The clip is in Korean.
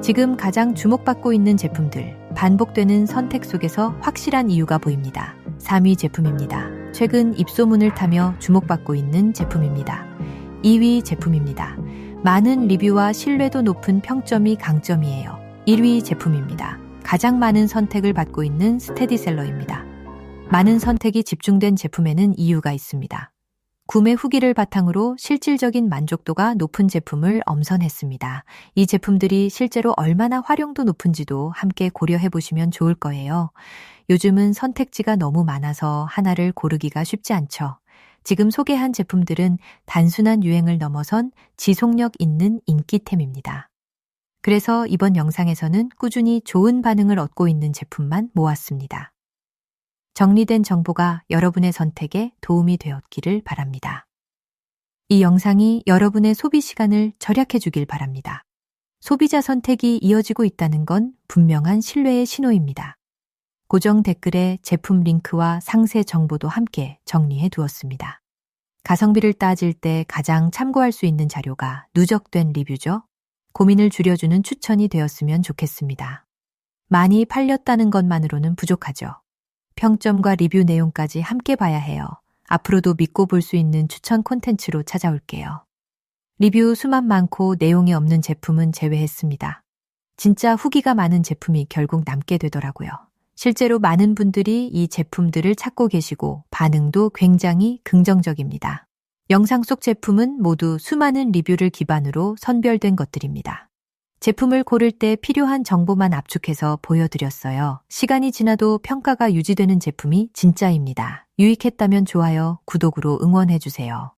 지금 가장 주목받고 있는 제품들, 반복되는 선택 속에서 확실한 이유가 보입니다. 3위 제품입니다. 최근 입소문을 타며 주목받고 있는 제품입니다. 2위 제품입니다. 많은 리뷰와 신뢰도 높은 평점이 강점이에요. 1위 제품입니다. 가장 많은 선택을 받고 있는 스테디셀러입니다. 많은 선택이 집중된 제품에는 이유가 있습니다. 구매 후기를 바탕으로 실질적인 만족도가 높은 제품을 엄선했습니다. 이 제품들이 실제로 얼마나 활용도 높은지도 함께 고려해 보시면 좋을 거예요. 요즘은 선택지가 너무 많아서 하나를 고르기가 쉽지 않죠. 지금 소개한 제품들은 단순한 유행을 넘어선 지속력 있는 인기템입니다. 그래서 이번 영상에서는 꾸준히 좋은 반응을 얻고 있는 제품만 모았습니다. 정리된 정보가 여러분의 선택에 도움이 되었기를 바랍니다. 이 영상이 여러분의 소비 시간을 절약해 주길 바랍니다. 소비자 선택이 이어지고 있다는 건 분명한 신뢰의 신호입니다. 고정 댓글에 제품 링크와 상세 정보도 함께 정리해 두었습니다. 가성비를 따질 때 가장 참고할 수 있는 자료가 누적된 리뷰죠. 고민을 줄여주는 추천이 되었으면 좋겠습니다. 많이 팔렸다는 것만으로는 부족하죠. 평점과 리뷰 내용까지 함께 봐야 해요. 앞으로도 믿고 볼 수 있는 추천 콘텐츠로 찾아올게요. 리뷰 수만 많고 내용이 없는 제품은 제외했습니다. 진짜 후기가 많은 제품이 결국 남게 되더라고요. 실제로 많은 분들이 이 제품들을 찾고 계시고 반응도 굉장히 긍정적입니다. 영상 속 제품은 모두 수많은 리뷰를 기반으로 선별된 것들입니다. 제품을 고를 때 필요한 정보만 압축해서 보여드렸어요. 시간이 지나도 평가가 유지되는 제품이 진짜입니다. 유익했다면 좋아요, 구독으로 응원해주세요.